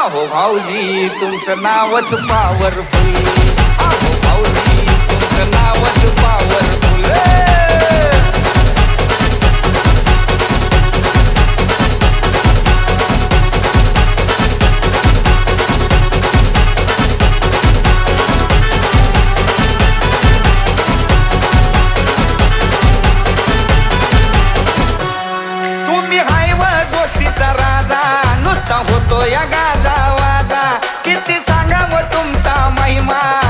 आहो भाऊजी तुमचं नावच पावरफुल आहो भाऊजी तुमचं नावच पावरफुल तो या गाजा वाजा किती सांगावं तुमचा महिमा.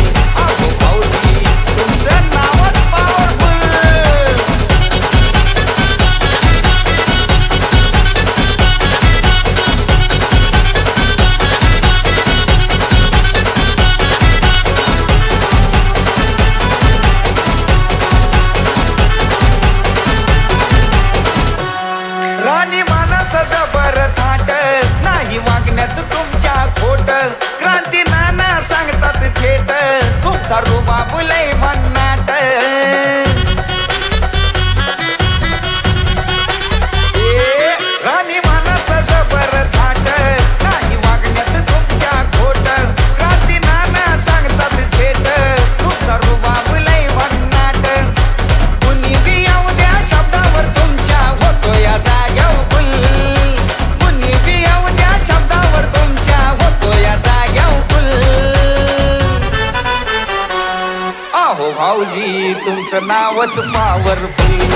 लावलंय भन्नाट. माझी तुमचं नावच पावरफुल